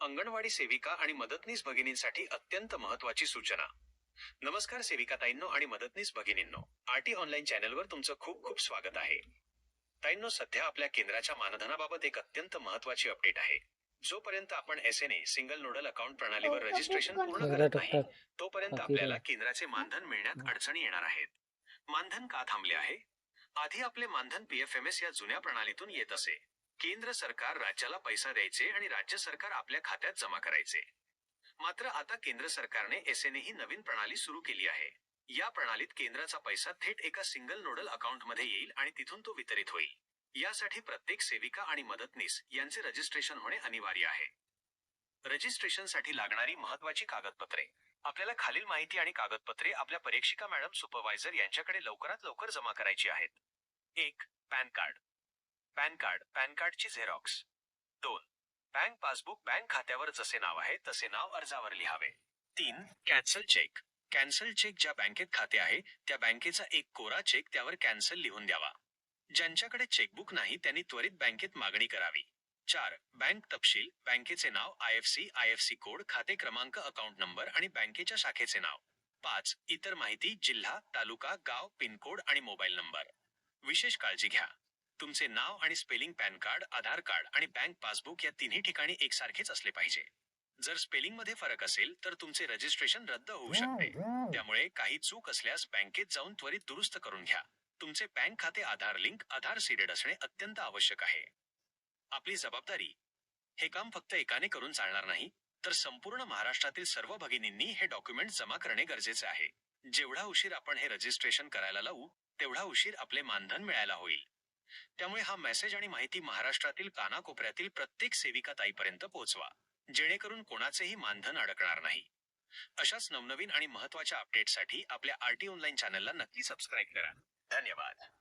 अंगणवाडी सेविका आणि मदतनीस भगिनींसाठी अत्यंत महत्वाची सूचना. नमस्कार सेविका ताईंनो आणि मदतनीस भगिनींनो. आरटी ऑनलाईन चॅनलवर तुमचं खूप खूप स्वागत आहे. ताईंनो सध्या आपल्या केंद्राच्या मानधनाबाबत एक अत्यंत महत्वाची अपडेट आहे. जोपर्यंत आपण S N A single nodal account प्रणालीवर रजिस्ट्रेशन पूर्ण करत नाही तोपर्यंत आपल्याला? केंद्राचे मानधन मिळण्यात अडचणी येणार आहेत. मानधन का थांबले आहे? आधी आपले मानधन पीएफएमएस या जुन्या प्रणालीतून येत असे. केंद्र सरकार राज्याला पैसा द्यायचे आणि राज्य सरकार आपल्या खात्यात जमा करायचे. मात्र आता केंद्र सरकारने एसएनए ही नवीन प्रणाली सुरू केली आहे. या प्रणालीत केंद्राचा पैसा थेट एका सिंगल नोडल अकाउंटमध्ये येईल आणि तिथून तो वितरित होईल. यासाठी प्रत्येक सेविका आणि मदतनीस यांचे रजिस्ट्रेशन होणे अनिवार्य आहे. रजिस्ट्रेशनसाठी लागणारी महत्वाची कागदपत्रे. आपल्याला खालील माहिती आणि कागदपत्रे आपल्या परीक्षिका मॅडम सुपरवायझर यांच्याकडे लवकरात लवकर जमा करायची आहेत. एक PAN card. PAN card PAN कार्डची झेरॉक्स. दोन बँक पासबुक बँक खात्यावर जसे नाव आहे तसे नाव अर्जावर लिहावे. तीन कॅन्सल चेक. कॅन्सल चेक ज्या बँकेत खाते आहे त्या बँकेचा एक कोरा चेक त्यावर कॅन्सल लिहून द्यावा. ज्यांच्याकडे चेकबुक नाही त्यांनी त्वरित बँकेत मागणी करावी. चार बँक तपशील बँकेचे नाव I F C I F C code खाते क्रमांक अकाउंट नंबर आणि बँकेच्या शाखेचे नाव. पाच इतर माहिती जिल्हा तालुका गाव पिनकोड आणि मोबाईल नंबर. विशेष काळजी घ्या. तुमचे नाव आणि spelling PAN card Aadhaar card आणि बँक पासबुक या तिन्ही ठिकाणी एकसारखेच असले पाहिजे. जर स्पेलिंगमध्ये फरक असेल तर तुमचे रजिस्ट्रेशन रद्द होऊ शकते. त्यामुळे काही चूक असल्यास बँकेत जाऊन त्वरित दुरुस्त करून घ्या. तुमचे बँक खाते आधार लिंक आधार सीडेड असणे अत्यंत आवश्यक आहे. आपली जबाबदारी. हे काम फक्त एकाने करून चालणार नाही तर संपूर्ण महाराष्ट्रातील सर्व भगिनींनी हे डॉक्युमेंट जमा करणे गरजेचे आहे. जेवढा उशीर आपण हे रजिस्ट्रेशन करायला लावू तेवढा उशीर आपले मानधन मिळायला होईल. त्यामुळे हा मेसेज आणि माहिती महाराष्ट्रातील कानाकोपऱ्यातील प्रत्येक सेविका ताईपर्यंत पोहोचवा जेणेकरून कोणाचेही मानधन अडकणार नाही. अशाच नवनवीन आणि महत्त्वाच्या अपडेटसाठी आपल्या आरटी ऑनलाईन चॅनलला नक्की सबस्क्राईब करा. धन्यवाद.